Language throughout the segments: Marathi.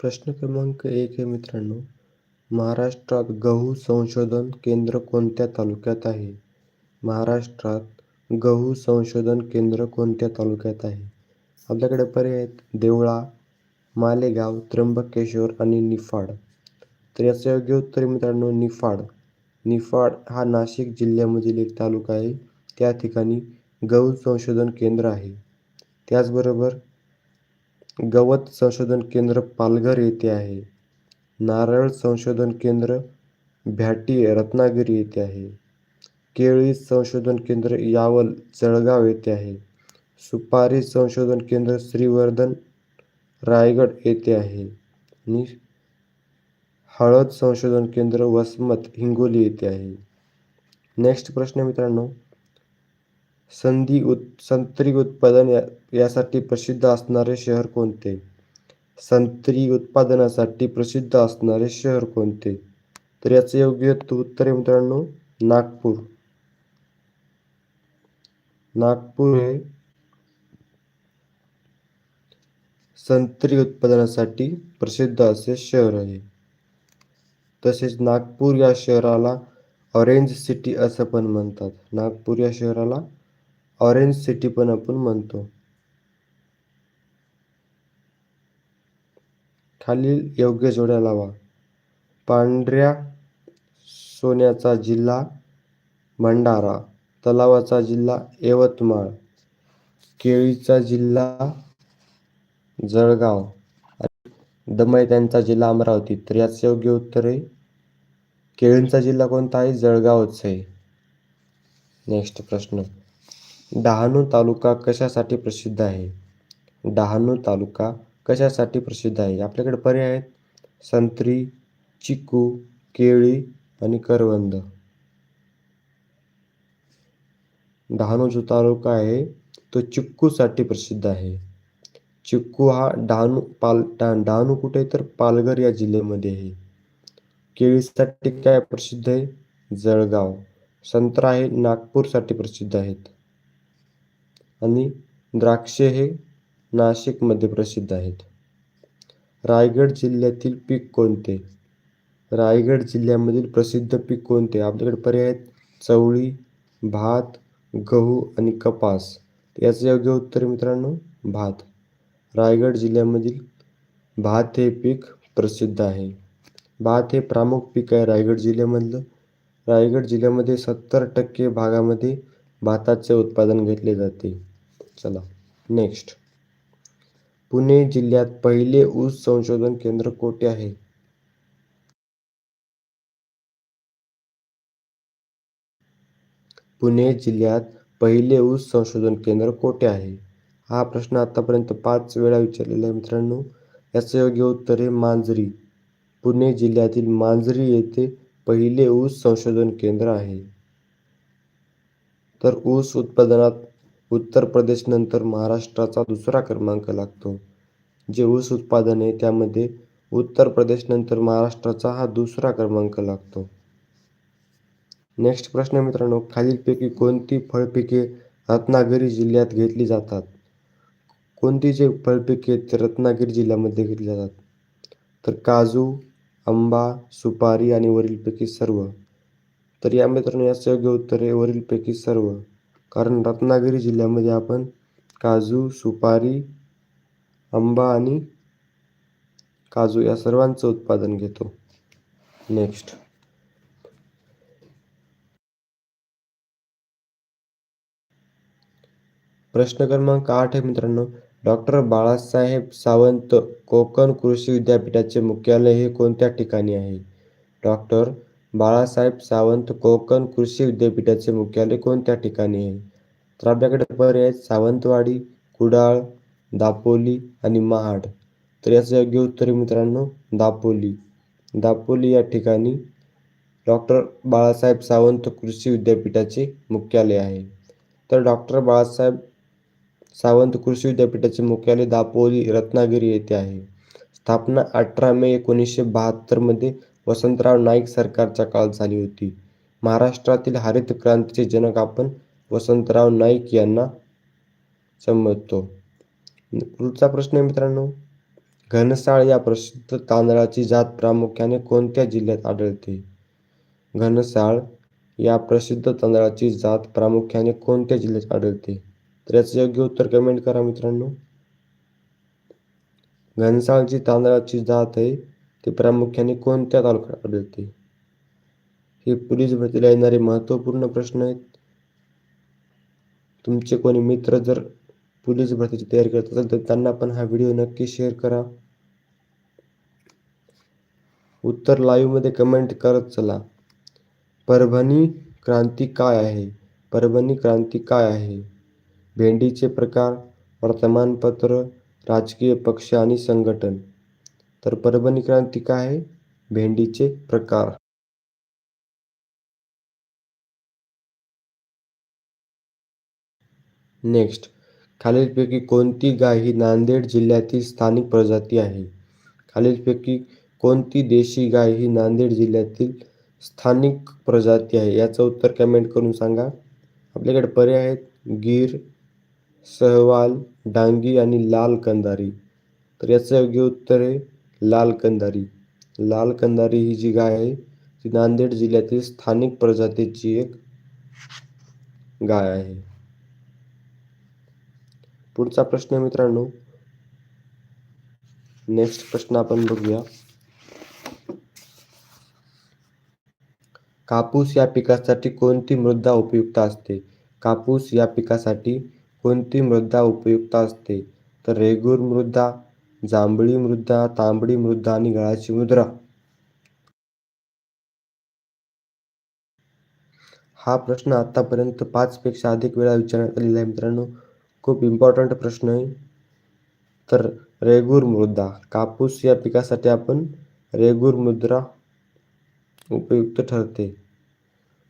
प्रश्न क्रमांक एक आहे मित्रांनो. महाराष्ट्रात गहू संशोधन केंद्र कोणत्या तालुक्यात आहे? महाराष्ट्रात गहू संशोधन केंद्र कोणत्या तालुक्यात आहे? आपल्याकडे पर्याय आहेत. देवळा मालेगाव त्र्यंबकेश्वर आणि निफाड. तर याचं योग्य उत्तर मित्रांनो निफाड. निफाड हा नाशिक जिल्ह्यामधील एक तालुका आहे. त्या ठिकाणी गहू संशोधन केंद्र आहे. त्याचबरोबर गवत संशोधन केंद्र पालघर येथे आहे. नारळ संशोधन केंद्र भ्याटी रत्नागिरी येथे आहे. केळी संशोधन केंद्र यावल जळगाव येथे आहे. सुपारी संशोधन केंद्र श्रीवर्धन रायगड येथे आहे. आणि हळद संशोधन केंद्र वसमत हिंगोली येथे आहे. नेक्स्ट प्रश्न मित्रांनो संधी उत् संत्री उत्पादन या यासाठी प्रसिद्ध असणारे शहर कोणते? संत्री उत्पादनासाठी प्रसिद्ध असणारे शहर कोणते? तर याचं योग्य उत्तर आहे मित्रांनो नागपूर. नागपूर हे संत्री उत्पादनासाठी प्रसिद्ध असे शहर आहे. तसेच नागपूर या शहराला ऑरेंज सिटी असं पण म्हणतात. नागपूर या शहराला ऑरेंज सिटी पण आपण म्हणतो. खालील योग्य जोड्या लावा. पांढऱ्या सोन्याचा जिल्हा भंडारा तलावाचा जिल्हा यवतमाळ केळीचा जिल्हा जळगाव दमयत्यांचा जिल्हा अमरावती. तर याचं योग्य उत्तर आहे. केळींचा जिल्हा कोणता आहे? जळगावच आहे. नेक्स्ट प्रश्न. डहाणू तालुका कशासाठी प्रसिद्ध आहे? डहाणू तालुका कशासाठी प्रसिद्ध आहे? आपल्याकडे पर्याय आहेत. संत्री चिकू केळी आणि करवंद. डहाणू जो तालुका आहे तो चिक्कूसाठी प्रसिद्ध आहे. चिक्कू हा डहाणू पाल डहाणू कुठे तर पालघर या जिल्ह्यामध्ये आहे. केळीसाठी काय प्रसिद्ध आहे? जळगाव. संत्रा हे नागपूरसाठी प्रसिद्ध आहेत. आणि द्राक्षे हे नाशिकमध्ये प्रसिद्ध आहेत. रायगड जिल्ह्यातील पीक कोणते? रायगड जिल्ह्यामधील प्रसिद्ध पीक कोणते? आपल्याकडे पर्याय आहेत. चवळी भात गहू आणि कपास. याचं योग्य उत्तर मित्रांनो भात. रायगड जिल्ह्यामधील भात हे पीक प्रसिद्ध आहे. भात हे प्रमुख पीक आहे रायगड जिल्ह्यामधलं. रायगड जिल्ह्यामध्ये सत्तर टक्के भागामध्ये भाताचे उत्पादन घेतले जाते. चला नेक्स्ट पुणे जिल्ह्यात पहिले ऊस संशोधन केंद्र कोठे आहे? पुणे जिल्ह्यात पहिले ऊस संशोधन केंद्र कोठे आहे? हा प्रश्न आतापर्यंत पाच वेळा विचारलेला आहे मित्रांनो. याचं योग्य उत्तर आहे मांजरी. पुणे जिल्ह्यातील मांजरी येथे पहिले ऊस संशोधन केंद्र आहे. तर ऊस उत्पादनात उत्तर प्रदेश नंतर महाराष्ट्राचा दुसरा क्रमांक लागतो. जे ऊस उत्पादन आहे त्यामध्ये उत्तर प्रदेश नंतर महाराष्ट्राचा हा दुसरा क्रमांक लागतो. नेक्स्ट प्रश्न मित्रांनो खालीलपैकी कोणती फळपिके रत्नागिरी जिल्ह्यात घेतली जातात? कोणती जे फळपिके ते रत्नागिरी जिल्ह्यामध्ये घेतली जातात? तर काजू आंबा सुपारी आणि वरीलपैकी सर्व. तर या मित्रांनो याचं योग्य उत्तर आहे वरीलपैकी सर्व. कारण रत्नागिरी जिल्ह्यामध्ये आपण काजू सुपारी आंबा आणि काजू या सर्वांचं उत्पादन घेतो. नेक्स्ट प्रश्न क्रमांक आठ आहे मित्रांनो. डॉक्टर बाळासाहेब सावंत कोकण कृषी विद्यापीठाचे मुख्यालय हे कोणत्या ठिकाणी आहे? डॉक्टर बाळासाहेब सावंत कोकण कृषी विद्यापीठाचे मुख्यालय कोणत्या ठिकाणी आहे? तर आपल्याकडे पर्याय सावंतवाडी कुडाळ दापोली आणि महाड. तर याचं योग्य उत्तर मित्रांनो दापोली. दापोली या ठिकाणी डॉक्टर बाळासाहेब सावंत कृषी विद्यापीठाचे मुख्यालय आहे. तर डॉक्टर बाळासाहेब सावंत कृषी विद्यापीठाचे मुख्यालय दापोली रत्नागिरी येथे आहे. स्थापना अठरा मे एकोणीसशे बहात्तरमध्ये वसंतराव नाईक सरकारच्या काळात झाली होती. महाराष्ट्रातील हरित क्रांतीचे जनक आपण वसंतराव नाईक यांना संबोधतो पुढचा प्रश्न आहे मित्रांनो घनसाळ या प्रसिद्ध तांदळाची जात प्रामुख्याने कोणत्या जिल्ह्यात आढळते? घनसाळ या प्रसिद्ध तांदळाची जात प्रामुख्याने कोणत्या जिल्ह्यात आढळते? तर याचं योग्य उत्तर कमेंट करा मित्रांनो. घनसाळ जी तांदळाची जात आहे ते प्रामुख्याने कोणत्या तालुक्यात आढळते? हे पोलीस भरतीला येणारे महत्त्वपूर्ण प्रश्न आहेत. तुमचे कोणी मित्र जर पोलीस भरतीची तयारी करत असेल तर त्यांना पण हा व्हिडिओ नक्की शेअर करा. उत्तर लाईव्हमध्ये कमेंट करत चला. परभणी क्रांती काय आहे? परभणी क्रांती काय आहे? भेंडीचे प्रकार वर्तमानपत्र राजकीय पक्ष आणि संघटन. तर परभणी क्रांती काय आहे. भेंडीचे प्रकार. नेक्स्ट खालीलपैकी कोणती गाय ही नांदेड जिल्ह्यातील स्थानिक प्रजाती आहे? खालीलपैकी कोणती देशी गाय ही नांदेड जिल्ह्यातील स्थानिक प्रजाती आहे? याचं उत्तर कमेंट करून सांगा. आपल्याकडे पर्याय आहेत. गीर सहवाल डांगी आणि लाल कंदारी. तर याचं योग्य उत्तर आहे. लाल कंदारी लाल कंदारी ही जी गाय आहे ती नांदेड जिल्ह्यातील स्थानिक प्रजातीची एक गाय आहे. पुढचा प्रश्न मित्रांनो. नेक्स्ट प्रश्न आपण बघूया. कापूस या पिकासाठी कोणती मृदा उपयुक्त असते? कापूस या पिकासाठी कोणती मृदा उपयुक्त असते? तर रेगूर मृदा जांभळी मृदा तांबडी मृदा आणि गळाची मुद्रा. हा प्रश्न आतापर्यंत पाच पेक्षा अधिक वेळा विचारण्यात आलेला आहे मित्रांनो. खूप इम्पॉर्टंट प्रश्न आहे. तर रेगूर मृदा कापूस या पिकासाठी आपण रेगूर मुद्रा उपयुक्त ठरते.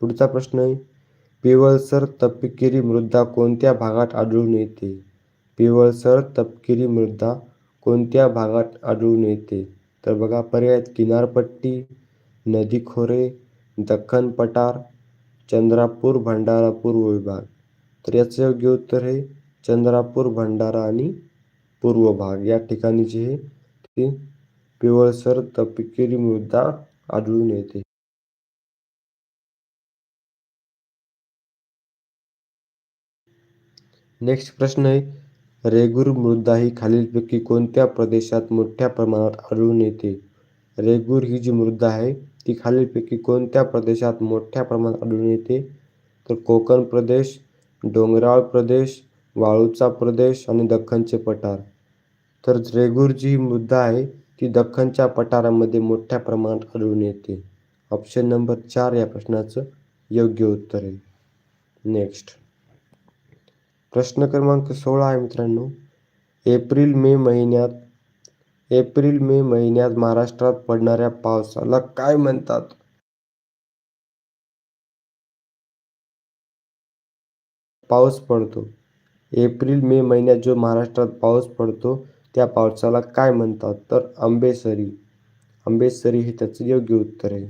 पुढचा प्रश्न आहे पिवळसर तपकिरी मृदा कोणत्या भागात आढळून येते? पिवळसर तपकिरी मृदा कोणत्या भागात आढळून येते? तर बघा पर्याय किनारपट्टी नदी खोरे दख्खन पठार चंद्रापूर भंडारा पूर्व विभाग. तर याचं योग्य उत्तर आहे चंद्रापूर भंडारा आणि पूर्व भाग. या ठिकाणी जे ते पिवळसर तपकिरी मृदा आढळून येते. नेक्स्ट प्रश्न आहे रेगूर मृदा ही खालीलपैकी कोणत्या प्रदेशात मोठ्या प्रमाणात आढळून येते? रेगूर ही जी मृदा आहे ती खालीलपैकी कोणत्या प्रदेशात मोठ्या प्रमाणात आढळून येते? तर कोकण प्रदेश डोंगराळ प्रदेश वाळूचा प्रदेश आणि दख्खनचे पठार. तर रेगूर जी मृदा आहे ती दख्खनच्या पठारामध्ये मोठ्या प्रमाणात आढळून येते. ऑप्शन नंबर चार या प्रश्नाचं योग्य उत्तर आहे. नेक्स्ट प्रश्न क्रमांक सोळा आहे मित्रांनो. एप्रिल मे महिन्यात एप्रिल मे महिन्यात महाराष्ट्रात पडणाऱ्या पावसाला काय म्हणतात? पाऊस पडतो. एप्रिल मे महिन्यात जो महाराष्ट्रात पाऊस पडतो त्या पावसाला काय म्हणतात? तर आंबेसरी. आंबेसरी हे त्याचं योग्य उत्तर आहे.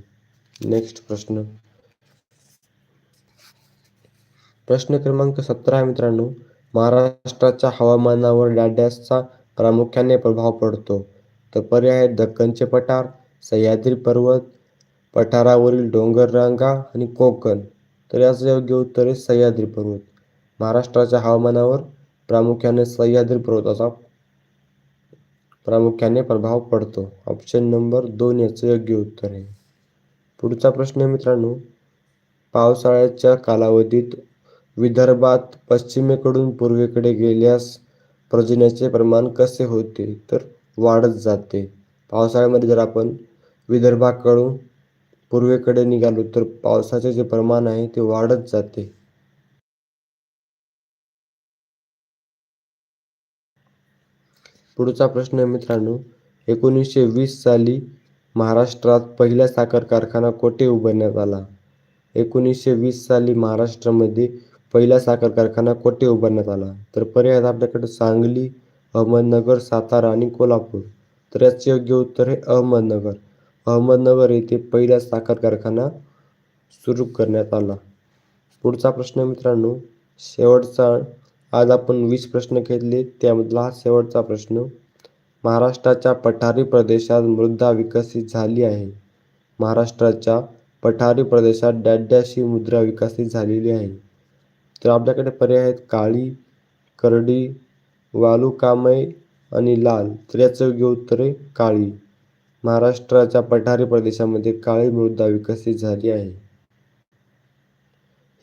नेक्स्ट प्रश्न. प्रश्न क्रमांक सतरा आहे मित्रांनो. महाराष्ट्राच्या हवामानावर डॅडॅसचा प्रामुख्याने प्रभाव पडतो. तर पर्याय आहेत दक्कनचे पठार सह्याद्री पर्वत पठारावरील डोंगर रांगा आणि कोकण. तर याचं योग्य उत्तर आहे सह्याद्री पर्वत. महाराष्ट्राच्या हवामानावर प्रामुख्याने सह्याद्री पर्वताचा प्रामुख्याने प्रभाव पडतो. ऑप्शन नंबर दोन याचं योग्य उत्तर आहे. पुढचा प्रश्न आहे मित्रांनो. पावसाळ्याच्या कालावधीत विदर्भात पश्चिमेकडून पूर्वेकडे गेल्यास पर्जन्याचे प्रमाण कसे होते तर वाढत जाते. पावसाळ्यामध्ये जर आपण विदर्भाकडून पूर्वेकडे निघालो तर पावसाचे जे प्रमाण आहे ते वाढत जाते. पुढचा प्रश्न आहे मित्रांनो एकोणीसशे वीस साली महाराष्ट्रात पहिला साखर कारखाना कोठे उभारण्यात आला? एकोणीसशे वीस साली महाराष्ट्रामध्ये पहिला साखर कारखाना कोठे उभारण्यात आला? तर पर्याय आपल्याकडे सांगली अहमदनगर सातारा आणि कोल्हापूर. तर याचे योग्य उत्तर आहे अहमदनगर. अहमदनगर येथे पहिला साखर कारखाना सुरू करण्यात आला. पुढचा प्रश्न मित्रांनो शेवटचा. आज आपण वीस प्रश्न घेतले त्यामधला हा शेवटचा प्रश्न. महाराष्ट्राच्या पठारी प्रदेशात मृदा विकसित झाली आहे. महाराष्ट्राच्या पठारी प्रदेशात डॅड्याशी मुद्रा विकसित झालेली आहे. तर आपल्याकडे पर्याय आहेत काळी करडी वालुकामय आणि लाल. तर याचं योग्य उत्तर आहे काळी. महाराष्ट्राच्या पठारी प्रदेशामध्ये काळी मृदा विकसित झाली आहे.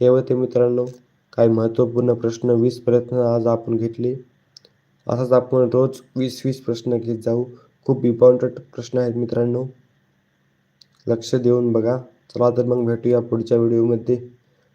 हे होते मित्रांनो काही महत्त्वपूर्ण प्रश्न वीस प्रयत्न आज आपण घेतले. असाच आपण रोज वीस वीस प्रश्न घेत जाऊ. खूप इम्पॉर्टंट प्रश्न आहेत मित्रांनो. लक्ष देऊन बघा. चला तर मग भेटूया पुढच्या व्हिडिओमध्ये